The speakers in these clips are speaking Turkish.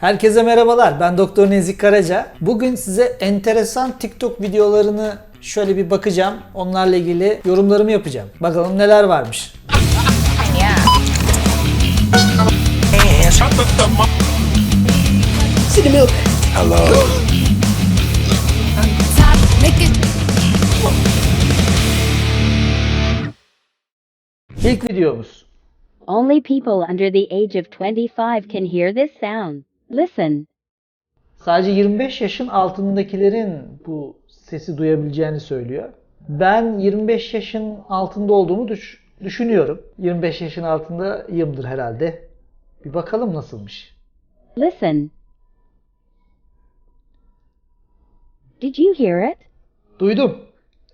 Herkese merhabalar. Ben Doktor Nezik Karaca. Bugün size enteresan TikTok videolarını şöyle bir bakacağım. Onlarla ilgili yorumlarımı yapacağım. Bakalım neler varmış. İlk videomuz. Only people under the age of 25 can hear this sound. Listen. Sadece 25 yaşın altındakilerin bu sesi duyabileceğini söylüyor. Ben 25 yaşın altında olduğumu düş- düşünüyorum. 25 yaşın altındayımdır herhalde. Bir bakalım nasılmış. Listen. Did you hear it? Duydum.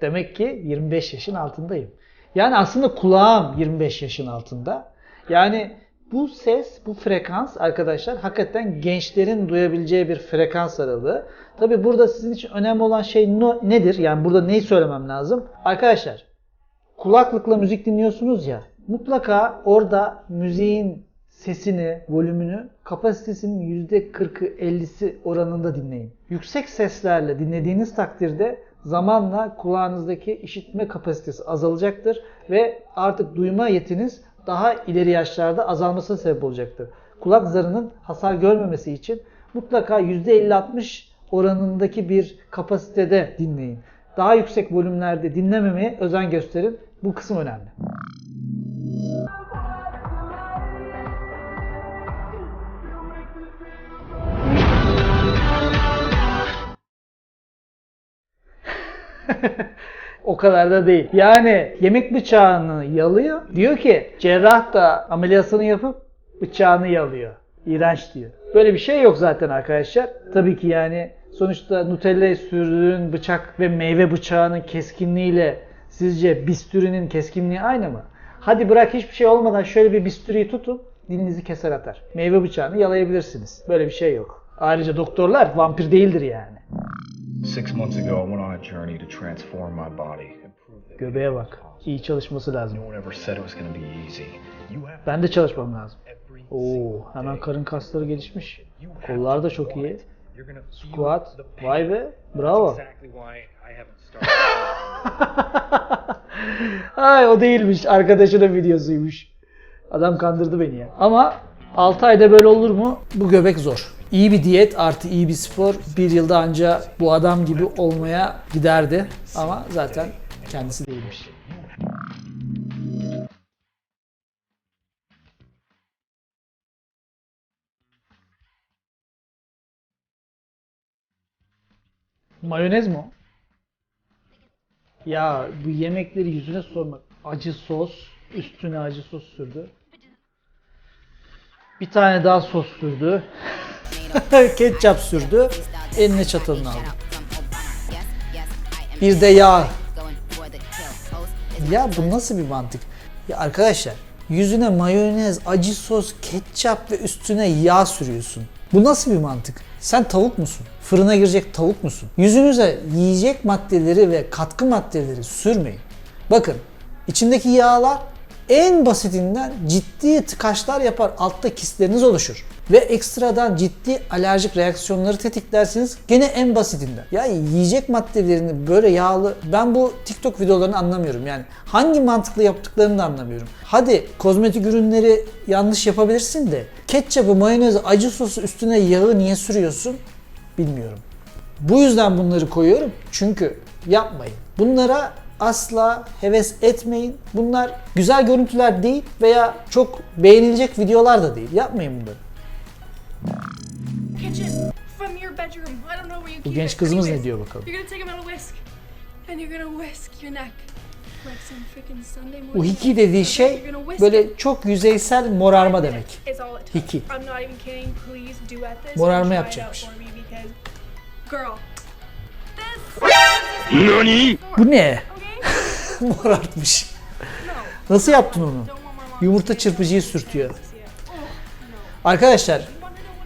Demek ki 25 yaşın altındayım. Yani aslında kulağım 25 yaşın altında. Yani bu ses, bu frekans arkadaşlar hakikaten gençlerin duyabileceği bir frekans aralığı. Tabi burada sizin için önemli olan şey no- nedir? Yani burada neyi söylemem lazım? Arkadaşlar kulaklıkla müzik dinliyorsunuz ya mutlaka orada müziğin sesini, volümünü kapasitesinin %40'ı 50'si oranında dinleyin. Yüksek seslerle dinlediğiniz takdirde zamanla kulağınızdaki işitme kapasitesi azalacaktır ve artık duyma yetiniz daha ileri yaşlarda azalmasına sebep olacaktır. Kulak zarının hasar görmemesi için mutlaka %50-60 oranındaki bir kapasitede dinleyin. Daha yüksek volümlerde dinlememeye özen gösterin. Bu kısım önemli. o kadar da değil. Yani yemek bıçağını yalıyor. Diyor ki cerrah da ameliyatını yapıp bıçağını yalıyor. İğrenç diyor. Böyle bir şey yok zaten arkadaşlar. Tabii ki yani sonuçta Nutella'ya sürdüğün bıçak ve meyve bıçağının keskinliğiyle sizce bistürinin keskinliği aynı mı? Hadi bırak hiçbir şey olmadan şöyle bir bistüriyi tutun dilinizi keser atar. Meyve bıçağını yalayabilirsiniz. Böyle bir şey yok. Ayrıca doktorlar vampir değildir yani. Six months ago, I went on a journey to transform my body. Göbeğe bak. İyi çalışması lazım. No one ever said it was going to be easy. Ben de çalışmam lazım. Oo, hemen karın kasları gelişmiş. Kollar da çok iyi. Squat. Vay be. Bravo. Ay o değilmiş. Arkadaşının videosuymuş. Adam kandırdı beni ya. Ama 6 ayda böyle olur mu? Bu göbek zor. İyi bir diyet artı iyi bir spor bir yılda anca bu adam gibi olmaya giderdi. Ama zaten kendisi değilmiş. Mayonez mi o? Ya bu yemekleri yüzüne sormak. Acı sos, üstüne acı sos sürdü. Bir tane daha sos sürdü. Ketçap sürdü. Eline çatalını aldı. Bir de yağ. Ya bu nasıl bir mantık? Ya arkadaşlar yüzüne mayonez, acı sos, ketçap ve üstüne yağ sürüyorsun. Bu nasıl bir mantık? Sen tavuk musun? Fırına girecek tavuk musun? Yüzünüze yiyecek maddeleri ve katkı maddeleri sürmeyin. Bakın içindeki yağlar en basitinden ciddi tıkaçlar yapar. Altta kistleriniz oluşur. Ve ekstradan ciddi alerjik reaksiyonları tetiklersiniz. Gene en basitinden. Ya yiyecek maddelerini böyle yağlı... Ben bu TikTok videolarını anlamıyorum. Yani hangi mantıklı yaptıklarını da anlamıyorum. Hadi kozmetik ürünleri yanlış yapabilirsin de ketçapı, mayonezi, acı sosu üstüne yağı niye sürüyorsun? Bilmiyorum. Bu yüzden bunları koyuyorum. Çünkü yapmayın. Bunlara asla heves etmeyin. Bunlar güzel görüntüler değil veya çok beğenilecek videolar da değil. Yapmayın bunları. Bu genç kızımız ne diyor bakalım. You're gonna take him out a whisk, and you're gonna whisk your neck like some freaking Sunday morning. Bu hiki dediği şey böyle çok yüzeysel morarma demek. Hiki. Morarma yapacakmış. Bu ne? Morartmış. Nasıl yaptın onu? Yumurta çırpıcıyı sürtüyor. Arkadaşlar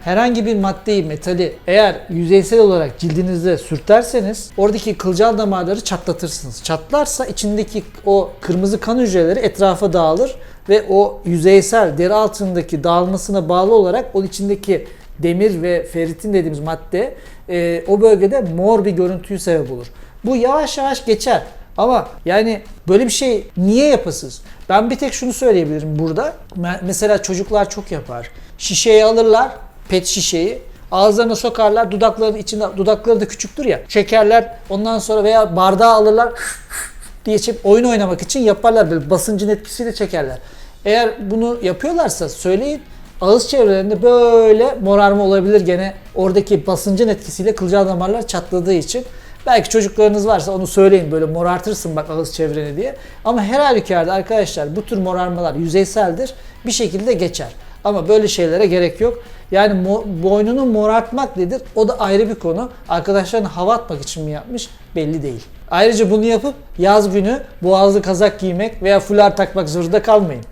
herhangi bir maddeyi, metali eğer yüzeysel olarak cildinizde sürterseniz oradaki kılcal damarları çatlatırsınız. Çatlarsa içindeki o kırmızı kan hücreleri etrafa dağılır ve o yüzeysel deri altındaki dağılmasına bağlı olarak o içindeki demir ve ferritin dediğimiz madde e, o bölgede mor bir görüntüyü sebep olur. Bu yavaş yavaş geçer. Ama yani böyle bir şey niye yapasız? Ben bir tek şunu söyleyebilirim burada. Me- Mesela çocuklar çok yapar. Şişeyi alırlar, pet şişeyi. Ağızlarına sokarlar, dudakların içinde, dudakları da küçüktür ya. Çekerler, ondan sonra veya bardağı alırlar diye çekip oyun oynamak için yaparlar. Böyle basıncın etkisiyle çekerler. Eğer bunu yapıyorlarsa söyleyin. Ağız çevrelerinde böyle morarma olabilir gene oradaki basıncın etkisiyle kılcal damarlar çatladığı için. Belki çocuklarınız varsa onu söyleyin böyle morartırsın bak ağız çevreni diye. Ama her halükarda arkadaşlar bu tür morarmalar yüzeyseldir. Bir şekilde geçer. Ama böyle şeylere gerek yok. Yani mo- boynunu morartmak nedir? O da ayrı bir konu. Arkadaşlarına hava atmak için mi yapmış? Belli değil. Ayrıca bunu yapıp yaz günü boğazlı kazak giymek veya fular takmak zorunda kalmayın.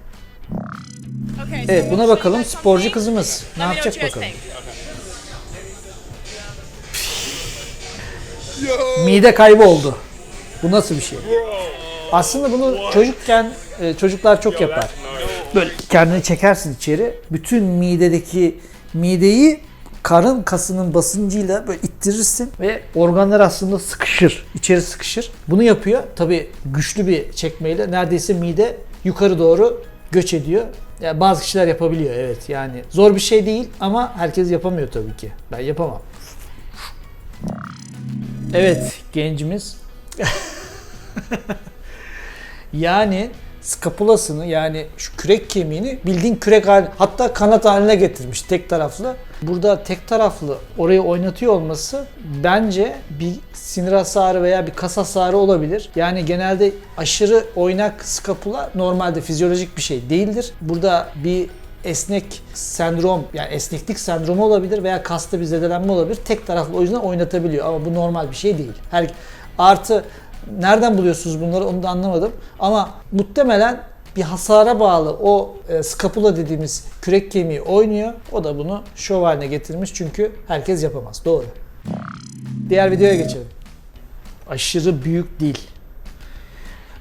Evet buna bakalım sporcu kızımız ne yapacak bakalım. Mide kaybı oldu. Bu nasıl bir şey? Aslında bunu çocukken e, çocuklar çok yapar. Böyle kendini çekersin içeri. Bütün midedeki mideyi karın kasının basıncıyla böyle ittirirsin ve organlar aslında sıkışır. içeri sıkışır. Bunu yapıyor. Tabii güçlü bir çekmeyle neredeyse mide yukarı doğru göç ediyor. Yani bazı kişiler yapabiliyor evet yani zor bir şey değil ama herkes yapamıyor tabii ki. Ben yapamam. Evet gencimiz. yani skapulasını yani şu kürek kemiğini bildiğin kürek hali hatta kanat haline getirmiş tek taraflı. Burada tek taraflı orayı oynatıyor olması bence bir sinir hasarı veya bir kas hasarı olabilir. Yani genelde aşırı oynak skapula normalde fizyolojik bir şey değildir. Burada bir esnek sendrom yani esneklik sendromu olabilir veya kasta bir zedelenme olabilir. Tek taraflı o oynatabiliyor ama bu normal bir şey değil. Her artı nereden buluyorsunuz bunları onu da anlamadım. Ama muhtemelen bir hasara bağlı o e, skapula dediğimiz kürek kemiği oynuyor. O da bunu şov haline getirmiş çünkü herkes yapamaz. Doğru. Diğer videoya geçelim. Aşırı büyük dil.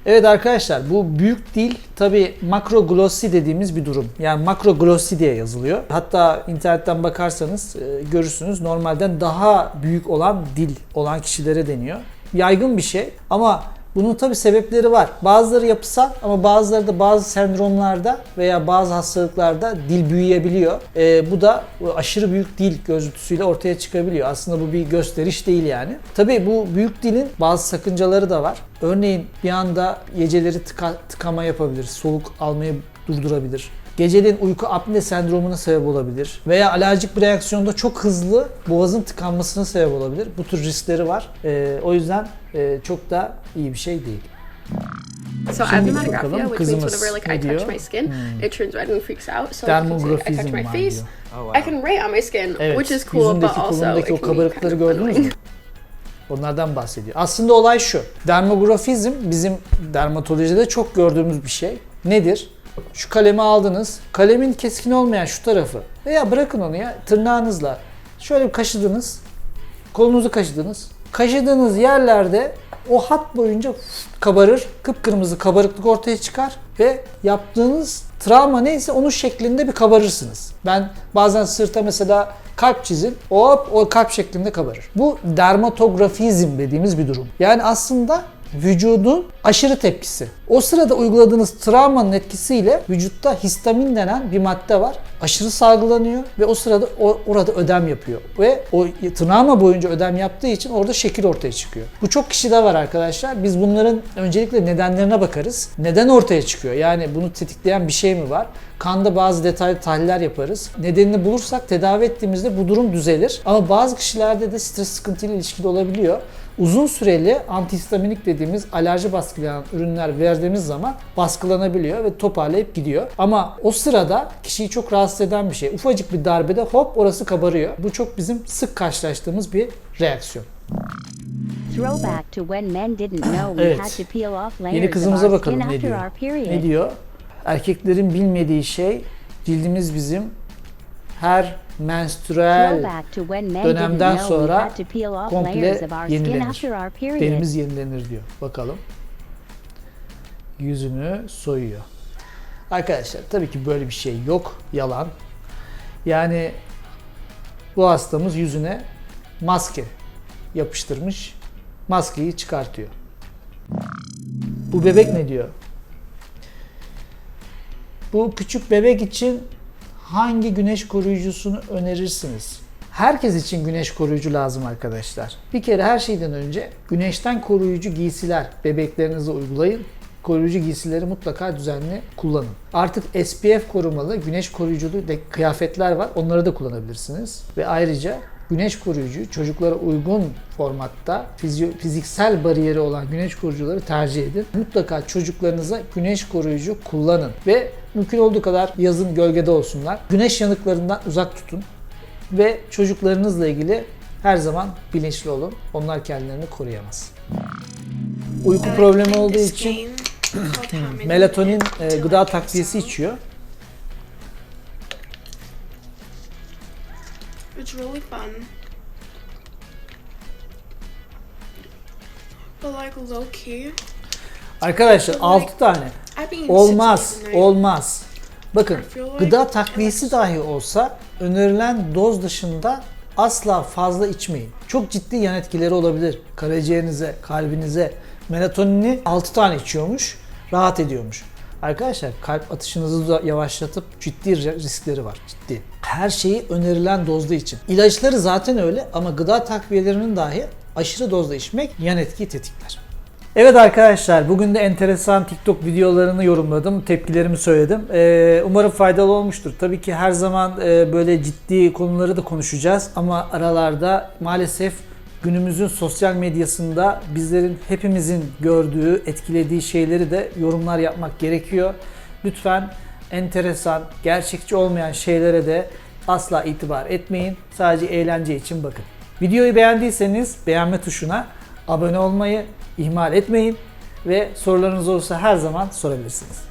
Evet arkadaşlar bu büyük dil tabi makroglossi dediğimiz bir durum. Yani makroglossi diye yazılıyor. Hatta internetten bakarsanız e, görürsünüz normalden daha büyük olan dil olan kişilere deniyor. Yaygın bir şey ama bunun tabi sebepleri var. Bazıları yapısal ama bazıları da bazı sendromlarda veya bazı hastalıklarda dil büyüyebiliyor. E, bu da aşırı büyük dil gözüntüsüyle ortaya çıkabiliyor. Aslında bu bir gösteriş değil yani. Tabi bu büyük dilin bazı sakıncaları da var. Örneğin bir anda geceleri tıka, tıkama yapabilir, soluk almayı durdurabilir. Geceleyin uyku apne sendromuna sebep olabilir. Veya alerjik bir reaksiyonda çok hızlı boğazın tıkanmasına sebep olabilir. Bu tür riskleri var. Ee, o yüzden e, çok da iyi bir şey değil. So I have dermatographia, which means whenever like I touch my skin, it turns red and freaks out. So like, can I touch my face. diyor. I can write on my skin, Evet, which is cool, but also it kolundaki o can be kabarıkları kind of gördünüz mü? annoying. Onlardan bahsediyor. Aslında olay şu. Dermografizm bizim dermatolojide çok gördüğümüz bir şey. Nedir? Şu kalemi aldınız. Kalemin keskin olmayan şu tarafı. Veya bırakın onu ya tırnağınızla. Şöyle bir kaşıdınız. Kolunuzu kaşıdınız. Kaşıdığınız yerlerde o hat boyunca kabarır. Kıpkırmızı kabarıklık ortaya çıkar. Ve yaptığınız travma neyse onun şeklinde bir kabarırsınız. Ben bazen sırta mesela kalp çizin. Hop o kalp şeklinde kabarır. Bu dermatografizm dediğimiz bir durum. Yani aslında vücudun aşırı tepkisi. O sırada uyguladığınız travmanın etkisiyle vücutta histamin denen bir madde var. Aşırı salgılanıyor ve o sırada orada ödem yapıyor. Ve o travma boyunca ödem yaptığı için orada şekil ortaya çıkıyor. Bu çok kişide var arkadaşlar. Biz bunların öncelikle nedenlerine bakarız. Neden ortaya çıkıyor? Yani bunu tetikleyen bir şey mi var? Kanda bazı detaylı tahliller yaparız. Nedenini bulursak tedavi ettiğimizde bu durum düzelir. Ama bazı kişilerde de stres sıkıntıyla ilişkili olabiliyor. Uzun süreli antihistaminik dediğimiz alerji baskılayan ürünler verdiğimiz zaman baskılanabiliyor ve toparlayıp gidiyor. Ama o sırada kişiyi çok rahatsız eden bir şey. Ufacık bir darbede hop orası kabarıyor. Bu çok bizim sık karşılaştığımız bir reaksiyon. Throwback to when men didn't know we Evet. had to peel off Yeni layers of kızımıza bakalım ne diyor. Ne diyor? Erkeklerin bilmediği şey cildimiz bizim her menstrüel Throwback to when men dönemden sonra komple yenilenir. Derimiz yenilenir diyor. Bakalım. Yüzünü soyuyor. Arkadaşlar tabii ki böyle bir şey yok. Yalan. Yani Bu hastamız yüzüne maske yapıştırmış. Maskeyi çıkartıyor. Bu bebek ne diyor? Bu küçük bebek için hangi güneş koruyucusunu önerirsiniz? Herkes için güneş koruyucu lazım arkadaşlar. Bir kere her şeyden önce güneşten koruyucu giysiler bebeklerinize uygulayın. Koruyucu giysileri mutlaka düzenli kullanın. Artık SPF korumalı, güneş koruyuculu de kıyafetler var. Onları da kullanabilirsiniz. Ve ayrıca güneş koruyucu çocuklara uygun formatta fiziksel bariyeri olan güneş koruyucuları tercih edin. Mutlaka çocuklarınıza güneş koruyucu kullanın ve mümkün olduğu kadar yazın gölgede olsunlar. Güneş yanıklarından uzak tutun ve çocuklarınızla ilgili her zaman bilinçli olun. Onlar kendilerini koruyamaz. Uyku problemi olduğu için melatonin e, gıda takviyesi içiyor. It's really fun. But like low key, Arkadaşlar 6 tane. Olmaz, olmaz. Bakın gıda takviyesi dahi olsa önerilen doz dışında asla fazla içmeyin. Çok ciddi yan etkileri olabilir. Karaciğerinize, kalbinize. Melatonini 6 tane içiyormuş, rahat ediyormuş. Arkadaşlar kalp atışınızı da yavaşlatıp ciddi riskleri var. Ciddi. Her şeyi önerilen dozda için. İlaçları zaten öyle ama gıda takviyelerinin dahi aşırı dozda içmek yan etkiyi tetikler. Evet arkadaşlar bugün de enteresan TikTok videolarını yorumladım. Tepkilerimi söyledim. Ee, umarım faydalı olmuştur. Tabii ki her zaman e, böyle ciddi konuları da konuşacağız. Ama aralarda maalesef günümüzün sosyal medyasında bizlerin hepimizin gördüğü, etkilediği şeyleri de yorumlar yapmak gerekiyor. Lütfen enteresan, gerçekçi olmayan şeylere de asla itibar etmeyin. Sadece eğlence için bakın. Videoyu beğendiyseniz beğenme tuşuna abone olmayı ihmal etmeyin ve sorularınız olursa her zaman sorabilirsiniz.